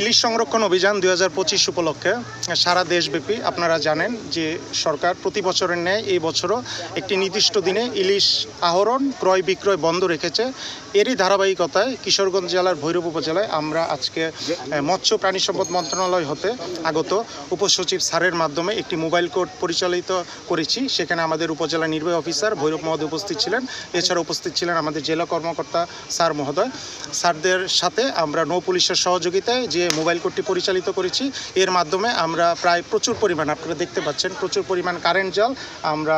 ইলিশ সংরক্ষণ অভিযান দুই হাজার পঁচিশ উপলক্ষে সারা দেশব্যাপী আপনারা জানেন যে সরকার প্রতি বছরের ন্যায় এই বছরও একটি নির্দিষ্ট দিনে ইলিশ আহরণ, ক্রয় বিক্রয় বন্ধ রেখেছে। এরই ধারাবাহিকতায় কিশোরগঞ্জ জেলার ভৈরব উপজেলায় আমরা আজকে মৎস্য প্রাণী সম্পদ মন্ত্রণালয় হতে আগত উপসচিব স্যারের মাধ্যমে একটি মোবাইল কোর্ট পরিচালিত করেছি। সেখানে আমাদের উপজেলা নির্বাহী অফিসার ভৈরব মহোদয় উপস্থিত ছিলেন। এছাড়া উপস্থিত ছিলেন আমাদের জেলা কর্মকর্তা স্যার মহোদয়। স্যারদের সাথে আমরা নৌ পুলিশের সহযোগিতায় যে মোবাইল কোর্টটি পরিচালিত করেছি, এর মাধ্যমে আমরা প্রায় প্রচুর পরিমাণ, আপনারা দেখতে পাচ্ছেন, প্রচুর পরিমাণ কারেন্ট জল আমরা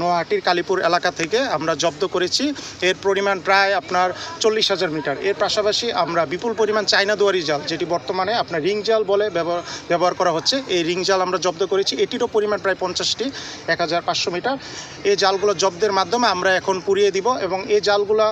নোয়াহাটির কালীপুর এলাকা থেকে আমরা জব্দ করেছি। এর পরিমাণ প্রায় আপনার চল্লিশ হাজার মিটার। এর পাশাপাশি আমরা বিপুল পরিমাণ চায়না দুয়ারি জাল, যেটি বর্তমানে আপনার রিং জাল বলে ব্যবহার ব্যবহার করা হচ্ছে, এই রিং জাল আমরা জব্দ করেছি। এটিরও পরিমাণ প্রায় পঞ্চাশটি, এক হাজার পাঁচশো মিটার। এই জালগুলো জব্দের মাধ্যমে আমরা এখন পুড়িয়ে দিব এবং এই জালগুলা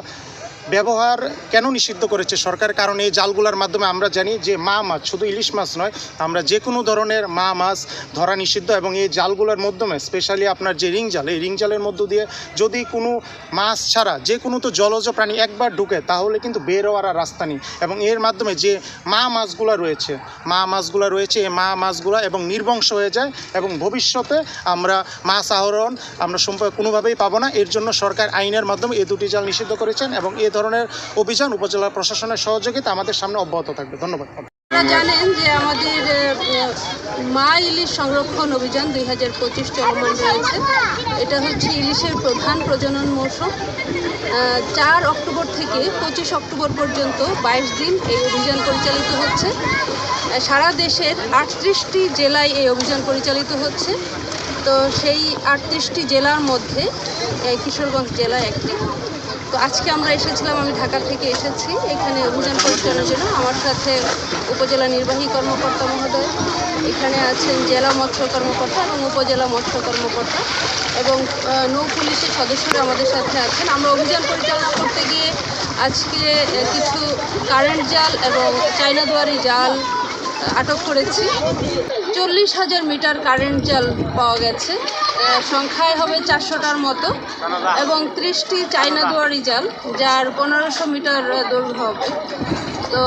ব্যবহার কেন নিষিদ্ধ করেছে সরকার? কারণ এই জালগুলোর মাধ্যমে আমরা জানি যে মা মাছ, শুধু ইলিশ মাছ নয়, আমরা যে কোনো ধরনের মা মাছ ধরা নিষিদ্ধ এবং এই জালগুলোর মাধ্যমে স্পেশালি আপনার যে রিং জাল, এই রিং জালের মধ্য দিয়ে যদি কোনো মাছ ছাড়া যে কোনো তো জলজ প্রাণী একবার ঢুকে, তাহলে কিন্তু বের হওয়ার আর রাস্তা নেই। এবং এর মাধ্যমে যে মা মাছগুলো রয়েছে, মা মাছগুলো রয়েছে, এই মা মাছগুলো এবং নির্বংশ হয়ে যায় এবং ভবিষ্যতে আমরা মাছ আহরণ আমরা সম্পর্ক কোনোভাবেই পাবো না। এর জন্য সরকার আইনের মাধ্যমে এই দুটি জাল নিষিদ্ধ করেছেন এবং এ ধরনের অভিযান উপজেলা প্রশাসনের সহযোগিতা আমাদের সামনে অব্যাহত থাকবে। ধন্যবাদ। আপনারা জানেন যে আমাদের মা ইলিশ সংরক্ষণ অভিযান দুই হাজার পঁচিশ চলমান রয়েছে। এটা হচ্ছে ইলিশের প্রধান প্রজনন মৌসুম। চার অক্টোবর থেকে পঁচিশ অক্টোবর পর্যন্ত বাইশ দিন এই অভিযান পরিচালিত হচ্ছে। সারা দেশের আটত্রিশটি জেলায় এই অভিযান পরিচালিত হচ্ছে। তো সেই আটত্রিশটি জেলার মধ্যে কিশোরগঞ্জ জেলা একটি। তো আজকে আমরা এসেছিলাম, আমি ঢাকা থেকে এসেছি। এখানে অভিযান পরিচালনার জন্য আমার সাথে উপজেলা নির্বাহী কর্মকর্তা মহোদয়, এখানে আছেন জেলা মৎস্য কর্মকর্তা এবং উপজেলা মৎস্য কর্মকর্তা এবং নৌ পুলিশের সদস্যরা আমাদের সাথে আছেন। আমরা অভিযান পরিচালনা করতে গিয়ে আজকে কিছু কারেন্ট জাল এবং চায়না দুয়ারি জাল আটক করেছি। চল্লিশ হাজার মিটার কারেন্ট জাল পাওয়া গেছে। সংখ্যায় হবে চারশোটার মতো এবং ত্রিশটি চায়না দুয়ারি জাল, যার পনেরোশো মিটার দৈর্ঘ্য হবে। তো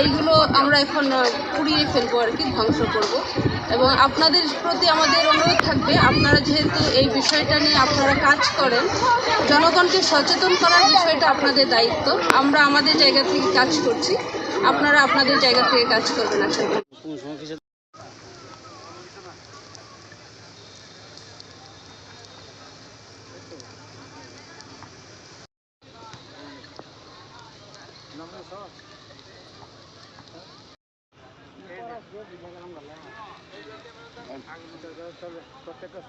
এইগুলো আমরা এখন পুড়িয়ে ফেলব আর কি, ধ্বংস করব। এবং আপনাদের প্রতি আমাদের অনুরোধ থাকবে, আপনারা যেহেতু এই বিষয়টা নিয়ে আপনারা কাজ করেন, জনগণকে সচেতন করার বিষয়টা আপনাদের দায়িত্ব। আমরা আমাদের জায়গা থেকে কাজ করছি, আপনারা আপনাদের জায়গা থেকে কাজ করবেন, আশা করি। প্রত্যেকটা